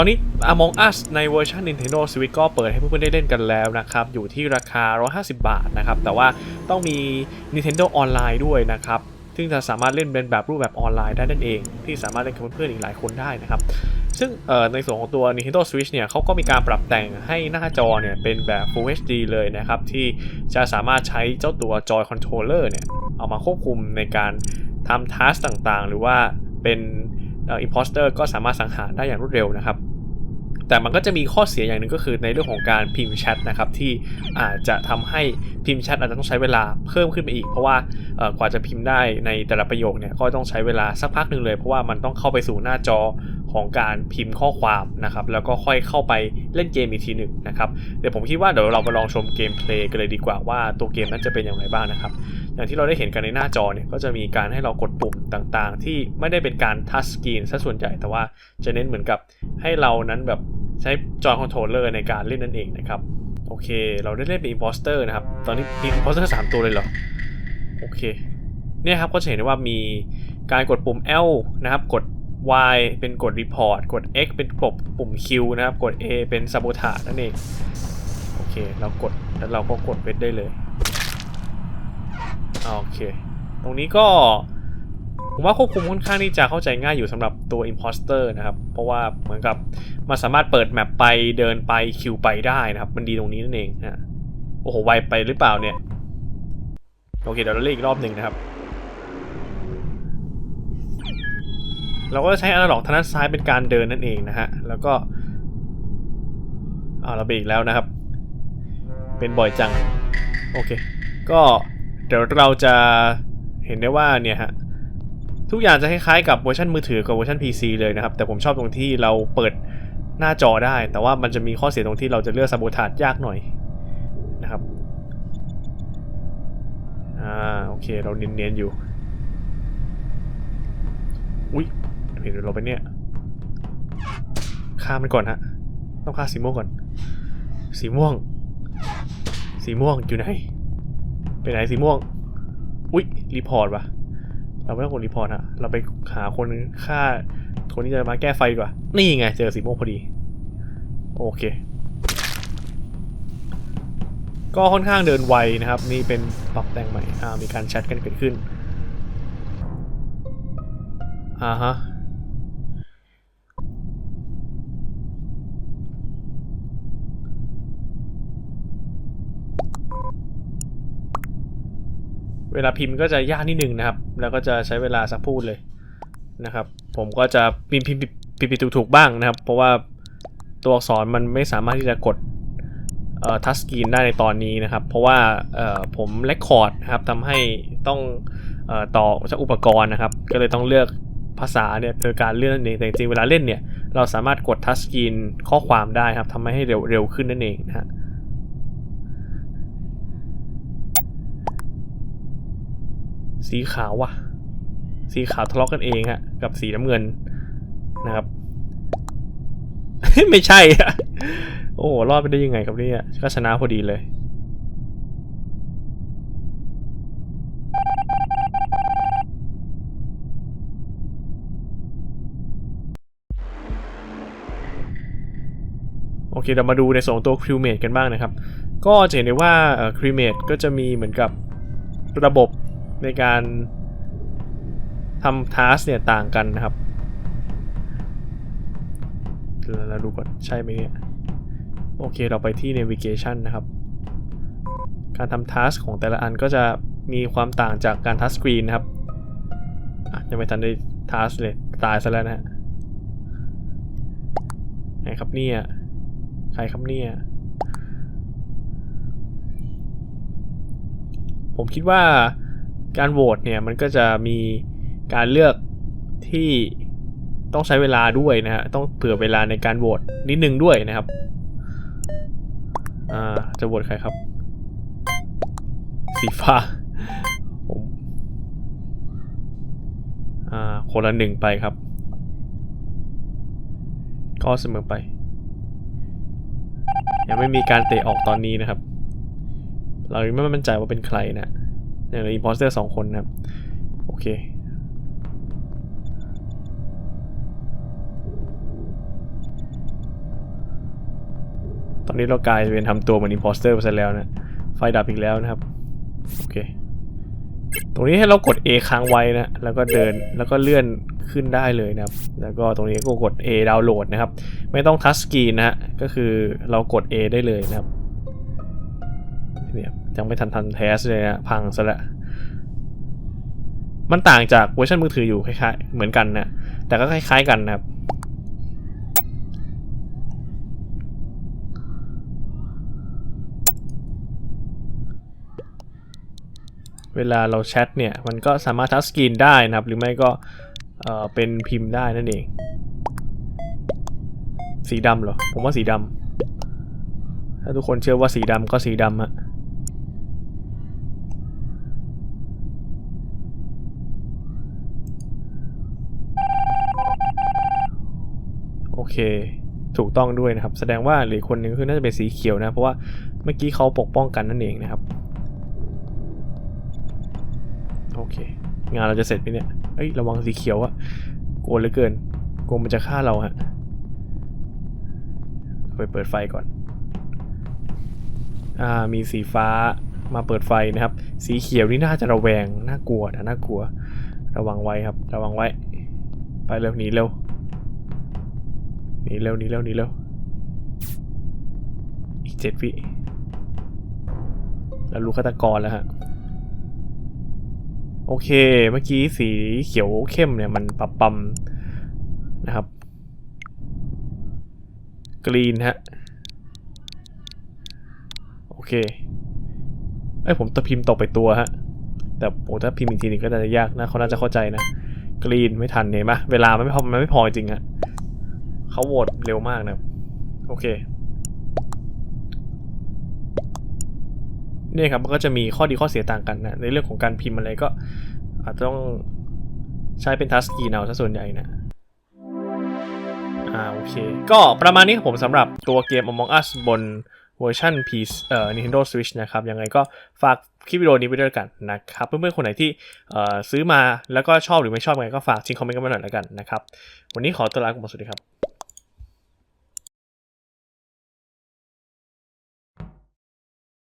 ตอนนี้ Among Us ในเวอร์ชัน Nintendo Switch ก็เปิดให้เพื่อนๆได้เล่นกันแล้วนะครับ อยู่ที่ราคา 150 บาทนะครับ แต่ว่าต้องมี Nintendo Online ด้วยนะครับ ซึ่งจะสามารถเล่นเป็นแบบรูปแบบออนไลน์ได้นั่นเอง ที่สามารถเล่นกับเพื่อนๆอีกหลายคนได้นะครับ ซึ่งในส่วนของตัว Nintendo Switch เนี่ยเขาก็มีการปรับแต่งให้หน้าจอเนี่ยเป็นแบบ Full HD เลยนะครับ ที่จะสามารถใช้เจ้าตัว Joy Controller เนี่ยเอามาควบคุมในการทำทัสต่างๆ หรือว่าเป็นอ่อ imposter ก็สามารถสังหารได้อย่างรวดเร็วนะครับ แต่มันก็จะมีข้อเสียอย่างหนึ่งก็คือในเรื่องของการพิมพ์แชทนะครับที่อาจจะทำให้พิมพ์แชทอาจจะต้องใช้เวลาเพิ่มขึ้นไปอีก เพราะว่ากว่าจะพิมพ์ได้ในแต่ละประโยคเนี่ยก็ต้องใช้เวลาสักพักหนึ่งเลย เพราะว่ามันต้องเข้าไปสู่หน้าจอของการพิมพ์ข้อความนะครับแล้วก็ค่อยเข้าไปเล่นเกมอีกทีหนึ่งนะครับเดี๋ยวผมคิดว่าเดี๋ยวเราไปลองชมเกมเพลย์กันเลยดีกว่าว่าตัวเกมนั้นจะเป็นอย่างไรบ้างนะครับอย่างที่เราได้เห็นกันในหน้าจอเนี่ยก็จะมีการให้เรากดปุ่มต่างๆ ที่ไม่ได้เป็นการทัชสกรีนซะส่วนใหญ่แต่ว่าจะเน้นเหมือนกับให้เรานั้นแบบ ใช้จอยคอนโทรลเลอร์ในการเล่นนั่นเองนะครับ โอเค เราได้เล่นเป็นอิมพอสเตอร์นะครับ ตอนนี้มีอิมพอสเตอร์สามตัวเลยเหรอ โอเค เนี่ยครับก็จะเห็นได้ว่ามีการกดปุ่ม L นะครับ กด Y เป็นกด Report กด X เป็นปุ่มปุ่ม Q นะครับ กด A เป็น Sabotage นั่นเอง โอเค เรากดแล้วเราก็กดเวทได้เลย โอเค ตรงนี้ก็ ผมว่าควบคุมค่อนข้างที่จะเข้าใจง่ายอยู่สำหรับตัว Imposter นะครับ เพราะว่าเหมือนกับมันสามารถเปิดแมปไปเดินไปคิวไปได้นะครับ มันดีตรงนี้นั่นเองนะโอ้โห ไวไปหรือเปล่าเนี่ย โอเคเดี๋ยวเราเล่นอีกรอบหนึ่งนะครับ เราก็จะใช้อนาล็อกทางด้านซ้ายเป็นการเดินนั่นเองนะฮะ แล้วก็อ่าเราเบรกแล้วนะครับ เป็นบ่อยจัง โอเค ก็เดี๋ยวเราจะเห็นได้ว่าเนี่ยฮะ ทุกอย่างจะคล้ายๆกับเวอร์ชันมือถือกับเวอร์ชัน PC เลยนะครับ แต่ผมชอบตรงที่เราเปิดหน้าจอได้ แต่ว่ามันจะมีข้อเสียตรงที่เราจะเลือกซาบูทาดยากหน่อยนะครับอ่าโอเคเราเนียนๆอยู่อุ๊ยเห็นเราไปเนี่ยฆ่ามันก่อนฮะต้องฆ่าสีม่วงก่อน สีม่วง สีม่วงอยู่ไหนไปไหนสีม่วงอุ๊ยรีพอร์ตว่ะ เราไม่ต้องกดรีพอร์ตอะเราไปหาคนฆ่า คนที่จะมาแก้ไฟดีกว่า นี่ไง เจอสีม่วงพอดี โอเค ก็ค่อนข้างเดินไวนะครับ นี่เป็นปรับแต่งใหม่ อ่า มีการแชทกันเกิดขึ้น อ่าฮะ เวลาพิมพ์ก็จะยากนิดนึงนะครับ แล้วก็จะใช้เวลาสักพูดเลยนะครับ ผมก็จะพิมพ์พิมพ์พิมพ์ผิดถูกๆบ้างนะครับ เพราะว่าตัวอักษรมันไม่สามารถที่จะกดเอ่อทัชสกรีนได้ในตอนนี้นะครับ เพราะว่าเอ่อผมเลคคอร์ดนะครับทำให้ต้องเอ่อต่อจากอุปกรณ์นะครับ ก็เลยต้องเลือกภาษาเนี่ยโดยการเลื่อนนั่นเองแต่จริงเวลาเล่นเนี่ย เราสามารถกดทัชสกรีนข้อความได้ครับทำให้เร็วเร็วขึ้นนั่นเองนะฮะ สีขาวว่ะ สีขาวทะเลาะกันเองฮะ กับสีน้ำเงินนะครับ ไม่ใช่อะโอ้โหรอดไปได้ยังไงครับเนี่ยก็ชนะพอดีเลยโอเคเรามาดูในส่วนของตัวคริวเมดกันบ้างนะครับ ก็จะเห็นได้ว่าคริวเมดก็จะมีเหมือนกับระบบ ในการทำทัสเนี่ยต่างกันนะครับเราดูก่อนใช่ไหมเนี่ย โอเคเราไปที่ navigation นะครับ การทำทัสของแต่ละอันก็จะมีความต่างจากการทัสสกรีนนะครับอะยังไม่ทันได้ทัสเลย ตายซะแล้วนะฮะไหนครับเนี่ย ใครครับเนี่ย ผมคิดว่า การโหวตเนี่ยมันก็จะมีการเลือกที่ต้องใช้เวลาด้วยนะฮะต้องเผื่อเวลาในการโหวตนิดนึงด้วยนะครับอ่าจะโหวตใครครับ สีฟ้าผมอ่าคนละหนึ่งไปครับ ก็เสมอไป ยังไม่มีการเตะออกตอนนี้นะครับ เรายังไม่มั่นใจว่าเป็นใครนะ อย่างอินพอสเตอร์สองคนนะครับ โอเค ตอนนี้เรากลายเป็นทำตัวเหมือนอิมพอสเตอร์ไปซะแล้วนะ ไฟดับอีกแล้วนะครับ โอเค ตรงนี้ให้เรากด A ค้างไว้นะ แล้วก็เดิน แล้วก็เลื่อนขึ้นได้เลยนะครับ แล้วก็ตรงนี้ก็กด A ดาวน์โหลดนะครับ ไม่ต้องทัชสกรีนนะฮะ ก็คือเรากด A ได้เลยนะครับเนี่ย ยังไม่ทันทันเทสเลยนะพังซะแล้วมันต่างจากเวอร์ชันมือถืออยู่คล้ายๆเหมือนกันนะแต่ก็คล้าย ๆ กันนะครับเวลาเราแชทเนี่ย มันก็สามารถทัชสกรีนได้นะครับ หรือไม่ก็เอ่อเป็นพิมพ์ได้นั่นเอง สีดำเหรอ ผมว่าสีดำถ้าทุกคนเชื่อว่าสีดำก็สีดำอะโอ เค ถูกต้องด้วยนะครับ แสดงว่าเหลืออกคนหนึ่งคือน่าจะเป็นสีเขียวนะ เพราะว่าเมื่อกี้เขาปกป้องกันนั่นเองนะครับ โอเค งานเราจะเสร็จไหมเนี่ยเอ้ยระวังสีเขียวอะกลัวเหลือเกินกลัวมันจะฆ่าเราฮะเอาไปเปิดไฟก่อน อ่า มีสีฟ้ามาเปิดไฟนะครับ สีเขียวนี่น่าจะระแวง น่ากลัวนะน่ากลัว ระวังไว้ครับ ระวังไว้ ไปเร็วหนีเร็ว นีเร็วนีเร็วนีเร็วอีกเจ็ดวิแล้วรู้ฆาตกรแล้วฮะ โอเค เมื่อกี้สีเขียวเข้มเนี่ยมันปรับปั๊มนะครับ กรีนฮะ โอเค เอ้ย ผมตะพิมพ์ตกไปตัวฮะ แต่ผมถ้าพิมพ์อีกทีนึงก็น่าจะยากนะ เขาน่าจะเข้าใจนะ กรีนไม่ทันเห็นปะเวลามันไม่พอ มันไม่พอจริงอะ เขาโหวตเร็วมากนะ โอเคเนี่ยครับมันก็จะมีข้อดีข้อเสียต่างกันนะ ในเรื่องของการพิมพ์อะไรก็ อาจจะต้องใช้เป็นทัสกีนเอาซะส่วนใหญ่นะอ่าโอเค ก็ประมาณนี้ครับผมสำหรับตัวเกม Among Us บนเวอร์ชัน P เอ่อ Nintendo Switch นะครับ ยังไงก็ฝากคลิปวิดีโอนี้ไว้ด้วยกันนะครับ เพื่อนๆ คนไหนที่เอ่อซื้อมาแล้วก็ชอบหรือไม่ชอบยังไงก็ฝากทิ้งคอมเมนต์กันมาหน่อยแล้วกันนะครับ วันนี้ขอตัวลาไปก่อนสวัสดีครับ